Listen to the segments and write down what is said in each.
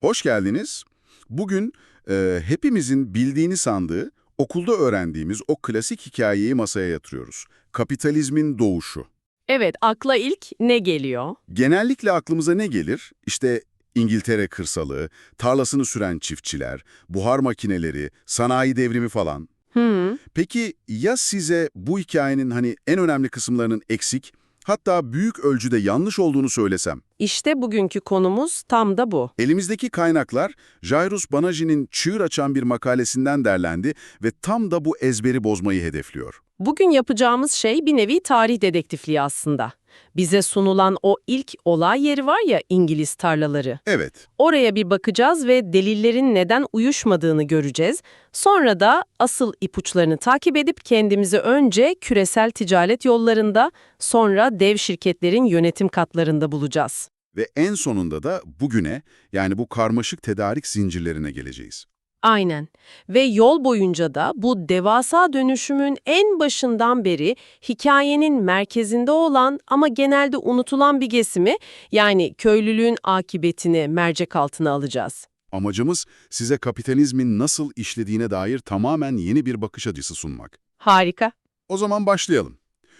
Hoş geldiniz. Bugün e, hepimizin bildiğini sandığı, okulda öğrendiğimiz o klasik hikayeyi masaya yatırıyoruz. Kapitalizmin doğuşu. Evet, akla ilk ne geliyor? Genellikle aklımıza ne gelir? İşte İngiltere kırsalı, tarlasını süren çiftçiler, buhar makineleri, sanayi devrimi falan. Hı, Peki ya size bu hikayenin hani en önemli kısımlarının eksik, hatta büyük ölçüde yanlış olduğunu söylesem? işte bugünkü konumuz tam da bu. Elimizdeki kaynaklar Jairus Banaji'nin çığır açan bir makalesinden derlendi ve tam da bu ezberi bozmayı hedefliyor. Bugün yapacağımız şey bir nevi tarih dedektifliği aslında. Bize sunulan o ilk olay yeri var ya İngiliz tarlaları. Evet, Oraya bir bakacağız ve delillerin neden uyuşmadığını göreceğiz. Sonra da asıl ipuçlarını takip edip kendimizi önce küresel ticaret yollarında, sonra dev şirketlerin yönetim katlarında bulacağız. ve en sonunda da bugüne yani bu karmaşık tedarik zincirlerine geleceğiz. Aynen. Ve yol boyunca da bu devasa dönüşümün en başından beri hikayenin merkezinde olan ama genelde unutulan bir kesimi yani köylülüğün akıbetini mercek altına alacağız. Amacımız size kapitalizmin nasıl işlediğine dair tamamen yeni bir bakış açısı sunmak. Harika. O zaman başlayalım.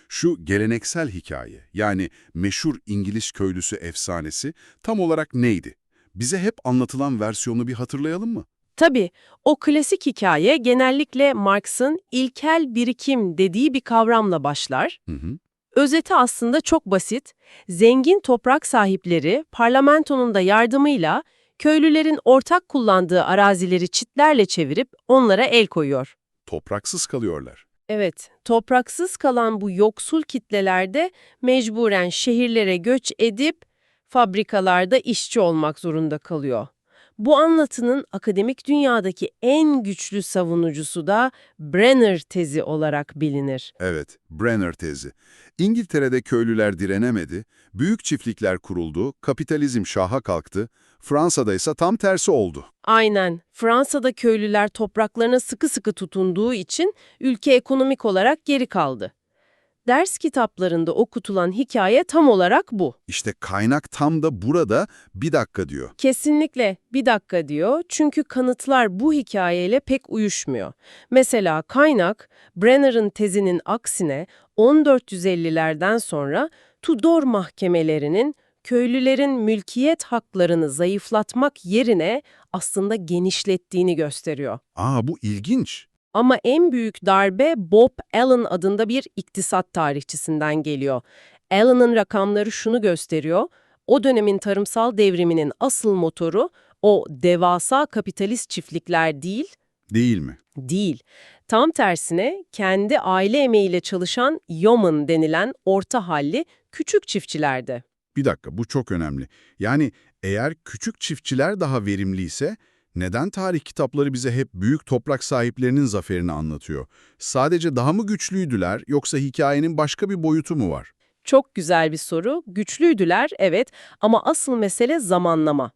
Şu geleneksel hikaye, yani meşhur İngiliz köylüsü efsanesi tam olarak neydi? Bize hep anlatılan versiyonu bir hatırlayalım mı? Tabii o klasik hikaye genellikle Marx'ın ilkel birikim dediği bir kavramla başlar. Hı hı. Özeti aslında çok basit. Zengin toprak sahipleri parlamentonun da yardımıyla köylülerin ortak kullandığı arazileri çitlerle çevirip onlara el koyuyor. Topraksız kalıyorlar. Evet, topraksız kalan bu yoksul kitlelerde mecburen şehirlere göç edip fabrikalarda işçi olmak zorunda kalıyor. Bu anlatının akademik dünyadaki en güçlü savunucusu da Brenner tezi olarak bilinir. Evet, Brenner tezi. İngiltere'de köylüler direnemedi, büyük çiftlikler kuruldu, kapitalizm şaha kalktı, Fransa'da ise tam tersi oldu. Aynen, Fransa'da köylüler topraklarına sıkı sıkı tutunduğu için ülke ekonomik olarak geri kaldı. Ders kitaplarında okutulan hikaye tam olarak bu. İşte kaynak tam da burada bir dakika diyor. Kesinlikle bir dakika diyor çünkü kanıtlar bu hikayeyle pek uyuşmuyor. Mesela kaynak Brenner'ın tezinin aksine 1450'lerden sonra Tudor mahkemelerinin köylülerin mülkiyet haklarını zayıflatmak yerine aslında genişlettiğini gösteriyor. Aa bu ilginç. Ama en büyük darbe Bob Allen adında bir iktisat tarihçisinden geliyor. Allen'ın rakamları şunu gösteriyor. O dönemin tarımsal devriminin asıl motoru o devasa kapitalist çiftlikler değil, Değil mi? değil. Tam tersine kendi aile emeğiyle çalışan yeoman denilen orta halli küçük çiftçilerdi. Bir dakika bu çok önemli. Yani eğer küçük çiftçiler daha verimliyse neden tarih kitapları bize hep büyük toprak sahiplerinin zaferini anlatıyor? Sadece daha mı güçlüydüler yoksa hikayenin başka bir boyutu mu var? Çok güzel bir soru. Güçlüydüler, evet ama asıl mesele zamanlama.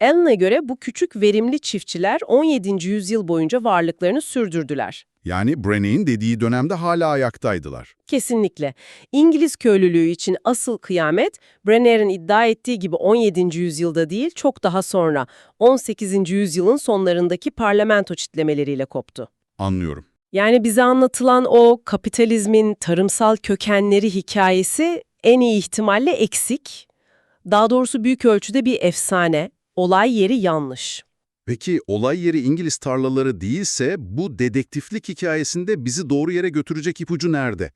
Allen'a göre bu küçük verimli çiftçiler 17. yüzyıl boyunca varlıklarını sürdürdüler. Yani Brenner'in dediği dönemde hala ayaktaydılar. Kesinlikle. İngiliz köylülüğü için asıl kıyamet, Brenner'in iddia ettiği gibi 17. yüzyılda değil, çok daha sonra 18. yüzyılın sonlarındaki parlamento çitlemeleriyle koptu. Anlıyorum. Yani bize anlatılan o kapitalizmin tarımsal kökenleri hikayesi en iyi ihtimalle eksik. Daha doğrusu büyük ölçüde bir efsane, olay yeri yanlış. Peki olay yeri İngiliz tarlaları değilse bu dedektiflik hikayesinde bizi doğru yere götürecek ipucu nerede?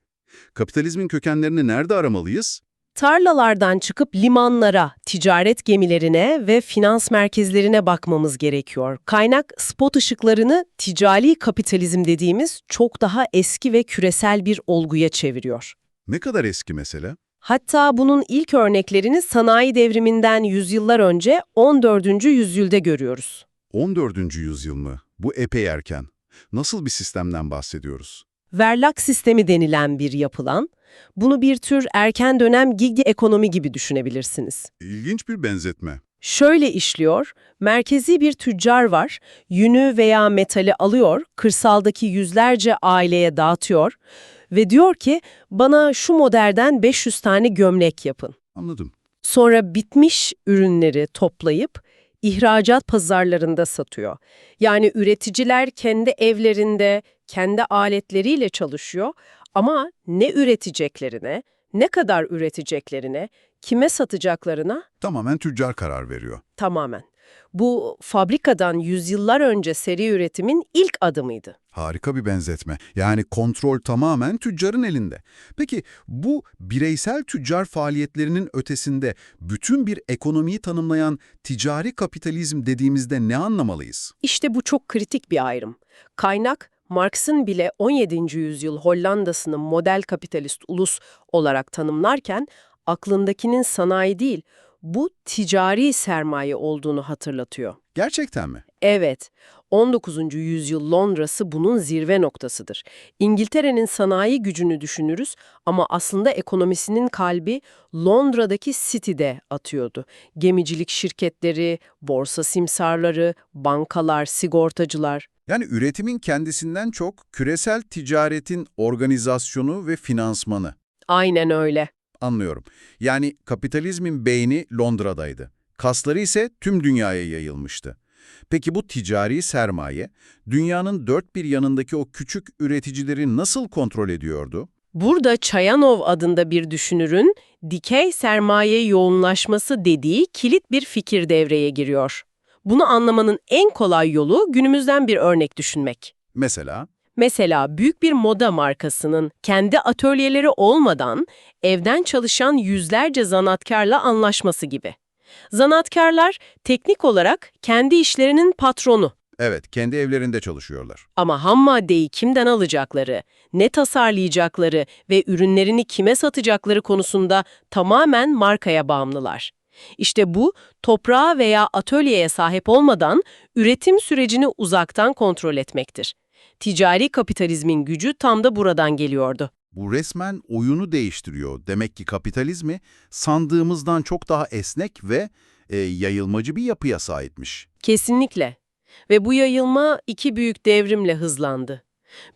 Kapitalizmin kökenlerini nerede aramalıyız? Tarlalardan çıkıp limanlara, ticaret gemilerine ve finans merkezlerine bakmamız gerekiyor. Kaynak spot ışıklarını ticari kapitalizm dediğimiz çok daha eski ve küresel bir olguya çeviriyor. Ne kadar eski mesela? Hatta bunun ilk örneklerini sanayi devriminden yüzyıllar önce 14. yüzyılda görüyoruz. 14. yüzyıl mı? Bu epey erken. Nasıl bir sistemden bahsediyoruz? Verlak sistemi denilen bir yapılan, bunu bir tür erken dönem gig ekonomi gibi düşünebilirsiniz. İlginç bir benzetme. Şöyle işliyor, merkezi bir tüccar var, yünü veya metali alıyor, kırsaldaki yüzlerce aileye dağıtıyor ve diyor ki bana şu modelden 500 tane gömlek yapın. Anladım. Sonra bitmiş ürünleri toplayıp ihracat pazarlarında satıyor. Yani üreticiler kendi evlerinde, kendi aletleriyle çalışıyor ama ne üreteceklerine, ne kadar üreteceklerine, kime satacaklarına Tamamen tüccar karar veriyor. tamamen. Bu fabrikadan yüzyıllar önce seri üretimin ilk adımıydı. Harika bir benzetme. Yani kontrol tamamen tüccarın elinde. Peki bu bireysel tüccar faaliyetlerinin ötesinde bütün bir ekonomiyi tanımlayan ticari kapitalizm dediğimizde ne anlamalıyız? İşte bu çok kritik bir ayrım. Kaynak, Marx'ın bile 17. yüzyıl Hollanda'sını model kapitalist ulus olarak tanımlarken aklındakinin sanayi değil, bu ticari sermaye olduğunu hatırlatıyor. Gerçekten mi? Evet, 19. yüzyıl Londra'sı bunun zirve noktasıdır. İngiltere'nin sanayi gücünü düşünürüz ama aslında ekonomisinin kalbi Londra'daki City'de atıyordu. Gemicilik şirketleri, borsa simsarları, bankalar, sigortacılar. Yani üretimin kendisinden çok küresel ticaretin organizasyonu ve finansmanı. Aynen öyle. Anlıyorum. Yani kapitalizmin beyni Londra'daydı. Kasları ise tüm dünyaya yayılmıştı. Peki bu ticari sermaye, dünyanın dört bir yanındaki o küçük üreticileri nasıl kontrol ediyordu? Burada Chayanov adında bir düşünürün dikey sermaye yoğunlaşması dediği kilit bir fikir devreye giriyor. Bunu anlamanın en kolay yolu günümüzden bir örnek düşünmek. Mesela, Mesela büyük bir moda markasının kendi atölyeleri olmadan evden çalışan yüzlerce zanaatkarla anlaşması gibi. Zanaatkarlar teknik olarak kendi işlerinin patronu evet kendi evlerinde çalışıyorlar. ama ham maddeyi kimden alacakları, ne tasarlayacakları ve ürünlerini kime satacakları konusunda tamamen markaya bağımlılar. İşte bu, toprağa veya atölyeye sahip olmadan üretim sürecini uzaktan kontrol etmektir. Ticari kapitalizmin gücü tam da buradan geliyordu. Bu resmen oyunu değiştiriyor. Demek ki kapitalizmi sandığımızdan çok daha esnek ve e, yayılmacı bir yapıya sahipmiş. Kesinlikle. Ve bu yayılma iki büyük devrimle hızlandı.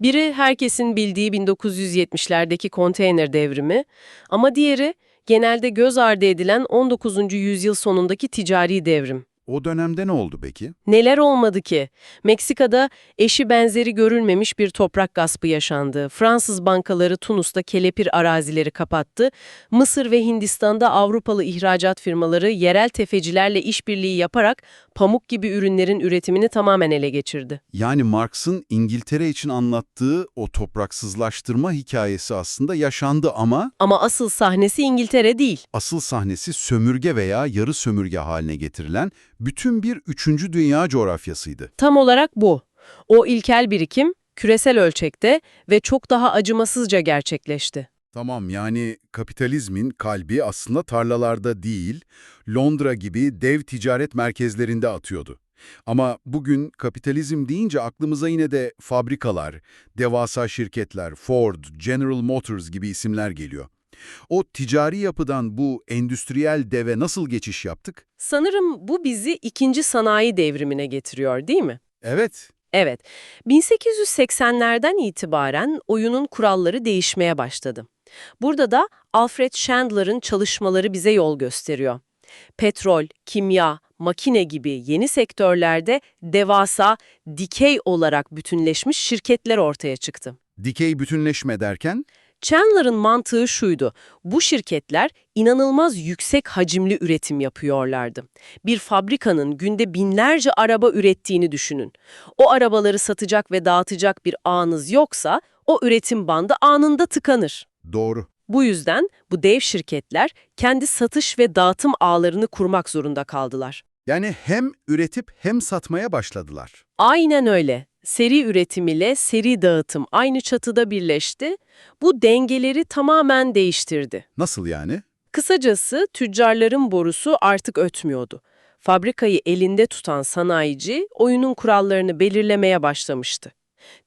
Biri herkesin bildiği 1970'lerdeki konteyner devrimi ama diğeri genelde göz ardı edilen 19. yüzyıl sonundaki ticari devrim. O dönemde ne oldu peki? Neler olmadı ki? Meksika'da eşi benzeri görülmemiş bir toprak gaspı yaşandı. Fransız bankaları Tunus'ta kelepir arazileri kapattı. Mısır ve Hindistan'da Avrupalı ihracat firmaları yerel tefecilerle işbirliği yaparak pamuk gibi ürünlerin üretimini tamamen ele geçirdi. Yani Marx'ın İngiltere için anlattığı o topraksızlaştırma hikayesi aslında yaşandı ama Ama asıl sahnesi İngiltere değil. asıl sahnesi sömürge veya yarı sömürge haline getirilen bütün bir üçüncü dünya coğrafyasıydı. Tam olarak bu. O ilkel birikim küresel ölçekte ve çok daha acımasızca gerçekleşti. Tamam yani kapitalizmin kalbi aslında tarlalarda değil, Londra gibi dev ticaret merkezlerinde atıyordu. Ama bugün kapitalizm deyince aklımıza yine de fabrikalar, devasa şirketler, Ford, General Motors gibi isimler geliyor. O ticari yapıdan bu endüstriyel deve nasıl geçiş yaptık? Sanırım bu bizi ikinci sanayi devrimine getiriyor değil mi? Evet, Evet, 1880'lerden itibaren oyunun kuralları değişmeye başladı. Burada da Alfred Chandler'ın çalışmaları bize yol gösteriyor. Petrol, kimya, makine gibi yeni sektörlerde devasa, dikey olarak bütünleşmiş şirketler ortaya çıktı. dikey bütünleşme derken Chandler'ın mantığı şuydu. Bu şirketler inanılmaz yüksek hacimli üretim yapıyorlardı. Bir fabrikanın günde binlerce araba ürettiğini düşünün. O arabaları satacak ve dağıtacak bir ağınız yoksa o üretim bandı anında tıkanır. doğru. Bu yüzden bu dev şirketler kendi satış ve dağıtım ağlarını kurmak zorunda kaldılar. Yani hem üretip hem satmaya başladılar. Aynen öyle. Seri üretim ile seri dağıtım aynı çatıda birleşti. Bu dengeleri tamamen değiştirdi. Nasıl yani? Kısacası tüccarların borusu artık ötmüyordu. Fabrikayı elinde tutan sanayici oyunun kurallarını belirlemeye başlamıştı.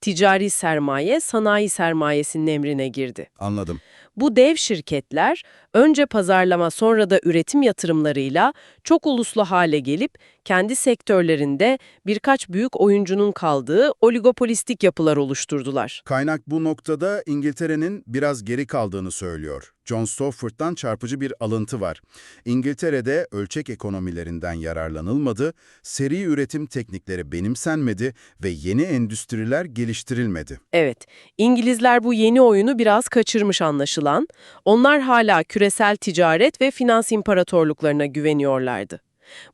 Ticari sermaye sanayi sermayesinin emrine girdi. Anladım. Bu dev şirketler önce pazarlama sonra da üretim yatırımlarıyla çok uluslu hale gelip kendi sektörlerinde birkaç büyük oyuncunun kaldığı oligopolistik yapılar oluşturdular. Kaynak bu noktada İngiltere'nin biraz geri kaldığını söylüyor. John Stoford'dan çarpıcı bir alıntı var. İngiltere'de ölçek ekonomilerinden yararlanılmadı, seri üretim teknikleri benimsenmedi ve yeni endüstriler geliştirilmedi. Evet, İngilizler bu yeni oyunu biraz kaçırmış anlaşılan. Onlar hala küresel ticaret ve finans imparatorluklarına güveniyorlardı.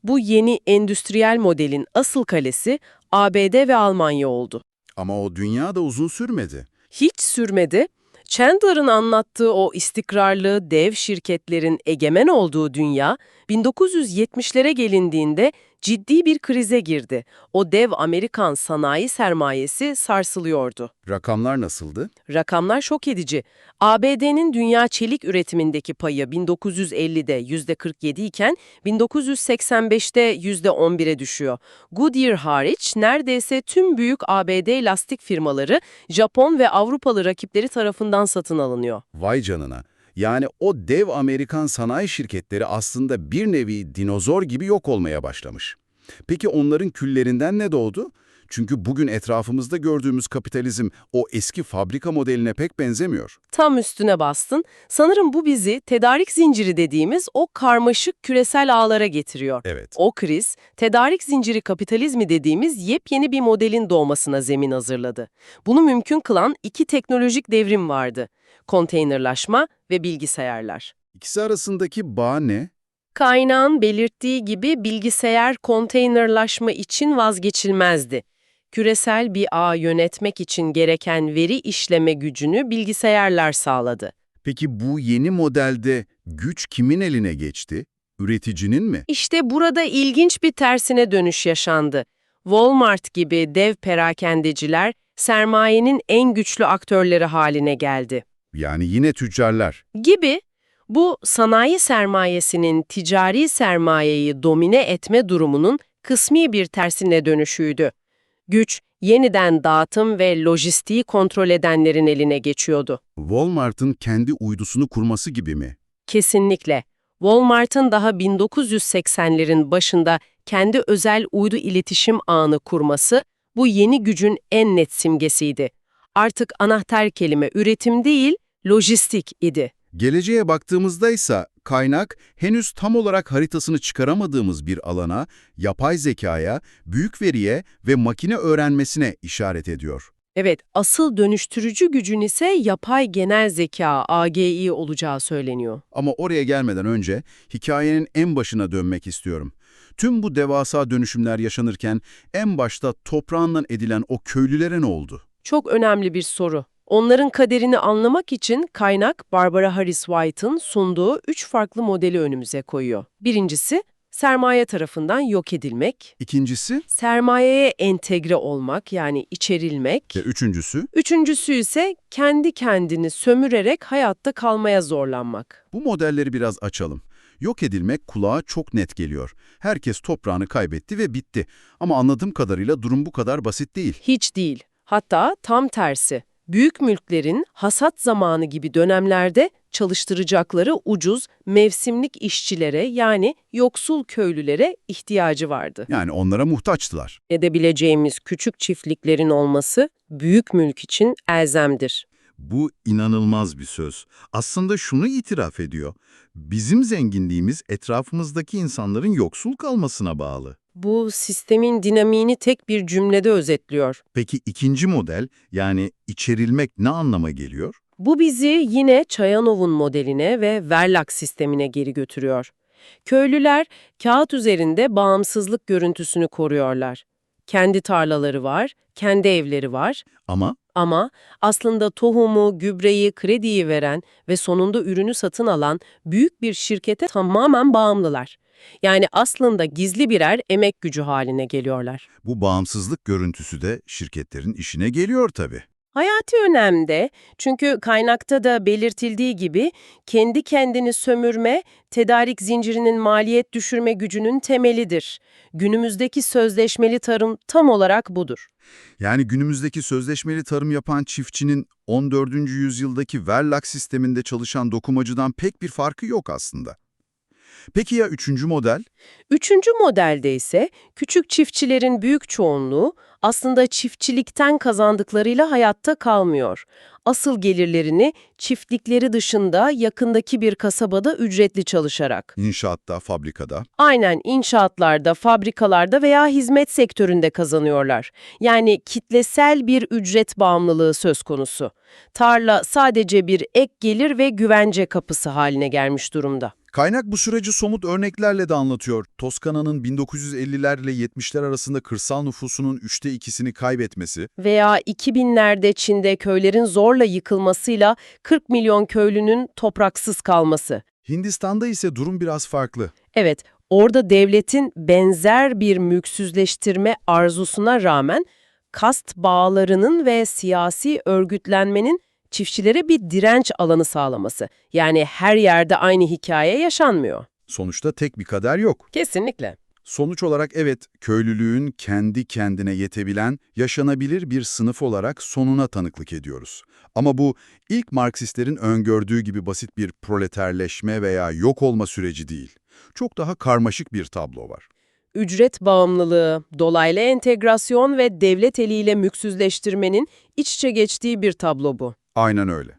Bu yeni endüstriyel modelin asıl kalesi ABD ve Almanya oldu. Ama o dünya da uzun sürmedi. Hiç sürmedi. Chandler'ın anlattığı o istikrarlı dev şirketlerin egemen olduğu dünya 1970'lere gelindiğinde ciddi bir krize girdi. O dev Amerikan sanayi sermayesi sarsılıyordu. Rakamlar nasıldı? Rakamlar şok edici. ABD'nin dünya çelik üretimindeki payı 1950'de %47 iken 1985'te %11'e düşüyor. Goodyear hariç neredeyse tüm büyük ABD lastik firmaları Japon ve Avrupalı rakipleri tarafından satın alınıyor. Vay canına. Yani o dev Amerikan sanayi şirketleri aslında bir nevi dinozor gibi yok olmaya başlamış. Peki onların küllerinden ne doğdu? Çünkü bugün etrafımızda gördüğümüz kapitalizm o eski fabrika modeline pek benzemiyor. Tam üstüne bastın. Sanırım bu bizi tedarik zinciri dediğimiz o karmaşık küresel ağlara getiriyor. Evet. O kriz, tedarik zinciri kapitalizmi dediğimiz yepyeni bir modelin doğmasına zemin hazırladı. Bunu mümkün kılan iki teknolojik devrim vardı. Konteynerlaşma ve bilgisayarlar. İkisi arasındaki bağ ne? Kaynağın belirttiği gibi bilgisayar konteynerlaşma için vazgeçilmezdi. Küresel bir ağ yönetmek için gereken veri işleme gücünü bilgisayarlar sağladı. Peki bu yeni modelde güç kimin eline geçti? Üreticinin mi? İşte burada ilginç bir tersine dönüş yaşandı. Walmart gibi dev perakendeciler sermayenin en güçlü aktörleri haline geldi. Yani yine tüccarlar. Gibi bu sanayi sermayesinin ticari sermayeyi domine etme durumunun kısmi bir tersine dönüşüydü. Güç yeniden dağıtım ve lojistiği kontrol edenlerin eline geçiyordu. Walmart'ın kendi uydusunu kurması gibi mi? Kesinlikle. Walmart'ın daha 1980'lerin başında kendi özel uydu iletişim ağını kurması bu yeni gücün en net simgesiydi. Artık anahtar kelime üretim değil, lojistik idi. Geleceğe baktığımızda ise kaynak henüz tam olarak haritasını çıkaramadığımız bir alana, yapay zekaya, büyük veriye ve makine öğrenmesine işaret ediyor. Evet, asıl dönüştürücü gücün ise yapay genel zeka, AGI olacağı söyleniyor. Ama oraya gelmeden önce hikayenin en başına dönmek istiyorum. Tüm bu devasa dönüşümler yaşanırken en başta toprağından edilen o köylülere ne oldu? Çok önemli bir soru. Onların kaderini anlamak için kaynak Barbara Harris White'ın sunduğu üç farklı modeli önümüze koyuyor. Birincisi, sermaye tarafından yok edilmek. İkincisi Sermayeye entegre olmak yani içerilmek. ve üçüncüsü Üçüncüsü ise kendi kendini sömürerek hayatta kalmaya zorlanmak. bu modelleri biraz açalım. Yok edilmek kulağa çok net geliyor. Herkes toprağını kaybetti ve bitti. Ama anladığım kadarıyla durum bu kadar basit değil. Hiç değil. Hatta tam tersi. Büyük mülklerin hasat zamanı gibi dönemlerde çalıştıracakları ucuz, mevsimlik işçilere yani yoksul köylülere ihtiyacı vardı. Yani onlara muhtaçtılar. Edebileceğimiz küçük çiftliklerin olması büyük mülk için elzemdir. Bu inanılmaz bir söz. Aslında şunu itiraf ediyor. Bizim zenginliğimiz etrafımızdaki insanların yoksul kalmasına bağlı. Bu sistemin dinamiğini tek bir cümlede özetliyor. Peki ikinci model yani içerilmek ne anlama geliyor? Bu bizi yine Çayanov'un modeline ve Verlak sistemine geri götürüyor. Köylüler kağıt üzerinde bağımsızlık görüntüsünü koruyorlar. Kendi tarlaları var, kendi evleri var Ama ama aslında tohumu, gübreyi, krediyi veren ve sonunda ürünü satın alan büyük bir şirkete tamamen bağımlılar. Yani aslında gizli birer emek gücü haline geliyorlar. bu bağımsızlık görüntüsü de şirketlerin işine geliyor tabii. Hayati önemde çünkü kaynakta da belirtildiği gibi kendi kendini sömürme, tedarik zincirinin maliyet düşürme gücünün temelidir. Günümüzdeki sözleşmeli tarım tam olarak budur. Yani günümüzdeki sözleşmeli tarım yapan çiftçinin 14. yüzyıldaki Verlag sisteminde çalışan dokumacıdan pek bir farkı yok aslında. Peki ya üçüncü model? Üçüncü modelde ise küçük çiftçilerin büyük çoğunluğu aslında çiftçilikten kazandıklarıyla hayatta kalmıyor. Asıl gelirlerini çiftlikleri dışında yakındaki bir kasabada ücretli çalışarak. İnşaatta, fabrikada. Aynen inşaatlarda, fabrikalarda veya hizmet sektöründe kazanıyorlar. Yani kitlesel bir ücret bağımlılığı söz konusu. Tarla sadece bir ek gelir ve güvence kapısı haline gelmiş durumda. Kaynak bu süreci somut örneklerle de anlatıyor. Toskana'nın 1950'lerle 70'ler arasında kırsal nüfusunun üçte ikisini kaybetmesi, Veya 2000'lerde Çin'de köylerin zorla yıkılmasıyla 40 milyon köylünün topraksız kalması. Hindistan'da ise durum biraz farklı. Evet, orada devletin benzer bir mülksüzleştirme arzusuna rağmen kast bağlarının ve siyasi örgütlenmenin çiftçilere bir direnç alanı sağlaması. Yani her yerde aynı hikaye yaşanmıyor. Sonuçta tek bir kader yok. Kesinlikle. Sonuç olarak evet, köylülüğün kendi kendine yetebilen, yaşanabilir bir sınıf olarak sonuna tanıklık ediyoruz. Ama bu ilk Marksistlerin öngördüğü gibi basit bir proleterleşme veya yok olma süreci değil. Çok daha karmaşık bir tablo var. Ücret bağımlılığı, dolaylı entegrasyon ve devlet eliyle mülksüzleştirmenin iç içe geçtiği bir tablo bu. Aynen öyle.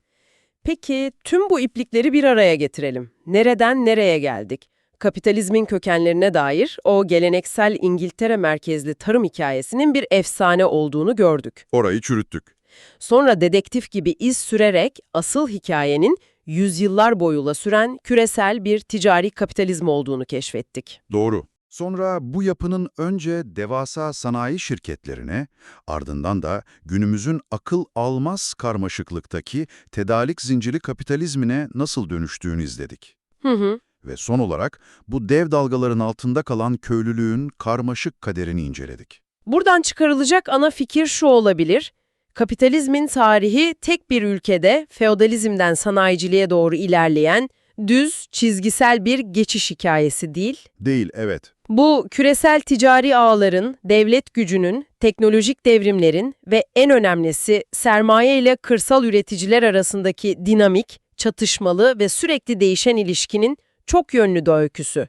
Peki tüm bu iplikleri bir araya getirelim. Nereden nereye geldik? Kapitalizmin kökenlerine dair o geleneksel İngiltere merkezli tarım hikayesinin bir efsane olduğunu gördük. Orayı çürüttük. Sonra dedektif gibi iz sürerek asıl hikayenin yüzyıllar boyula süren küresel bir ticari kapitalizm olduğunu keşfettik. Doğru. Sonra bu yapının önce devasa sanayi şirketlerine, ardından da günümüzün akıl almaz karmaşıklıktaki tedarik zinciri kapitalizmine nasıl dönüştüğünü izledik. Hı hı. Ve son olarak bu dev dalgaların altında kalan köylülüğün karmaşık kaderini inceledik. Buradan çıkarılacak ana fikir şu olabilir. Kapitalizmin tarihi tek bir ülkede feodalizmden sanayiciliğe doğru ilerleyen düz, çizgisel bir geçiş hikayesi değil. Değil, evet. Bu küresel ticari ağların, devlet gücünün, teknolojik devrimlerin ve en önemlisi sermaye ile kırsal üreticiler arasındaki dinamik, çatışmalı ve sürekli değişen ilişkinin çok yönlü de öyküsü.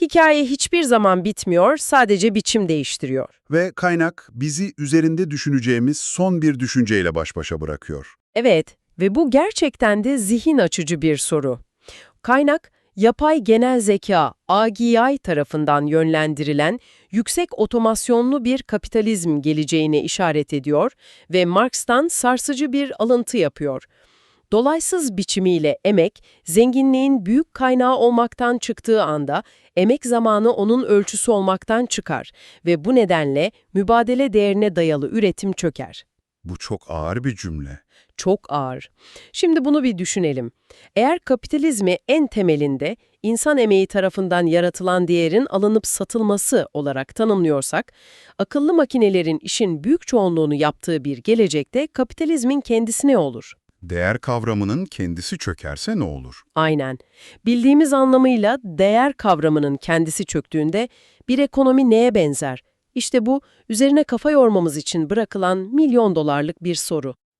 Hikaye hiçbir zaman bitmiyor, sadece biçim değiştiriyor. Ve kaynak bizi üzerinde düşüneceğimiz son bir düşünceyle baş başa bırakıyor. Evet ve bu gerçekten de zihin açıcı bir soru. Kaynak, yapay genel zeka AGI tarafından yönlendirilen yüksek otomasyonlu bir kapitalizm geleceğine işaret ediyor ve Marx'tan sarsıcı bir alıntı yapıyor. Dolaysız biçimiyle emek, zenginliğin büyük kaynağı olmaktan çıktığı anda emek zamanı onun ölçüsü olmaktan çıkar ve bu nedenle mübadele değerine dayalı üretim çöker. Bu çok ağır bir cümle. Çok ağır. Şimdi bunu bir düşünelim. Eğer kapitalizmi en temelinde insan emeği tarafından yaratılan değerin alınıp satılması olarak tanımlıyorsak, akıllı makinelerin işin büyük çoğunluğunu yaptığı bir gelecekte kapitalizmin kendisi ne olur? Değer kavramının kendisi çökerse ne olur? Aynen. Bildiğimiz anlamıyla değer kavramının kendisi çöktüğünde bir ekonomi neye benzer? İşte bu üzerine kafa yormamız için bırakılan milyon dolarlık bir soru.